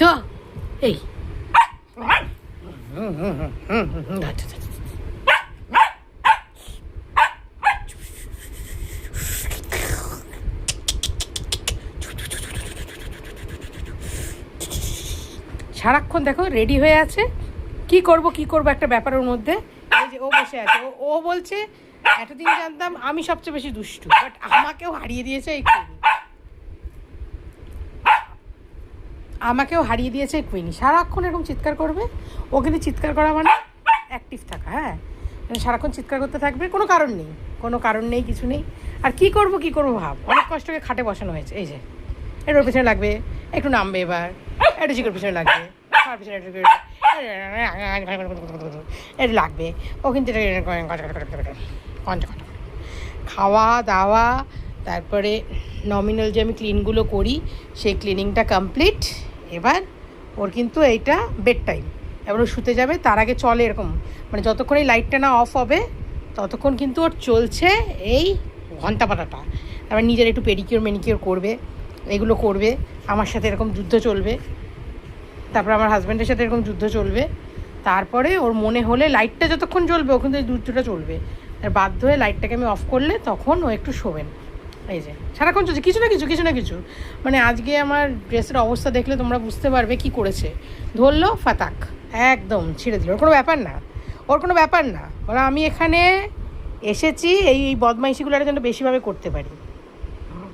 তো, এই। সারাক্ষণ দেখো রেডি হয়ে আছে। কি করব কি করব একটা ব্যাপারের মধ্যে? এই যে ও বসে আছে। ও বলছে, এতদিন জানতাম আমি সবচেয়ে বেশি দুষ্টু বাট আমাকেও হারিয়ে দিয়েছে এই কুইনি আমাকেও হারিয়ে দিয়েছে কুইনি সারাক্ষণ এরকম চিৎকার করবে? ও কিন্তু চিৎকার করা মানে অ্যাক্টিভ থাকা হ্যাঁ? মানে সারাক্ষণ চিৎকার করতে থাকবে, কোনো কারণ নেই। কোনো কারণ নেই, কিছু নেই। আর কি করব কি করব ভাব? অনেক কষ্টকে খাটে বসানো হয়েছে। এই যে, এটার পিছনে লাগবে, একটু নামবে এবার। একটু চিকর পিছনে লাগবে পেছনে এটা লাগবে। ও কিন্তু এটা খাওয়া, দাওয়া, তারপরে নমিনাল যে আমি ক্লিনগুলো করি, সেই ক্লিনিংটা কমপ্লিট এবার ওর কিন্তু এইটা বেড টাইম এবার ও শুতে যাবে, তার আগে চলে এরকম। মানে যতক্ষণ এই লাইটটা না অফ হবে, ততক্ষণ কিন্তু ওর চলছে এই ঘণ্টা পাটাটা তারপর নিজের একটু পেডিকিওর মেনিকিওর করবে, এগুলো করবে, আমার সাথে এরকম যুদ্ধ চলবে। তারপর আমার হাজব্যান্ডের সাথে এরকম যুদ্ধ চলবে। তারপরে ওর মনে হলে লাইটটা যতক্ষণ জ্বলবে ওখান থেকে যুদ্ধটা চলবে। আর বাধ্য হয়ে লাইটটাকে আমি অফ করলে তখন ও একটু শোবেন। এই যে, সারাক্ষণ চলছে। কিছু না কিছু কিছু না কিছু। মানে আজকে আমার ড্রেসের অবস্থা দেখলে তোমরা বুঝতে পারবে কি করেছে। ধরলো ফাতাক, একদম ছিঁড়ে দিল। ওর কোনো ব্যাপার না। ওর কোনো ব্যাপার না। ওরা আমি এখানে এসেছি, এই বদমাইশিগুলো জন্য বেশিভাবে করতে পারি।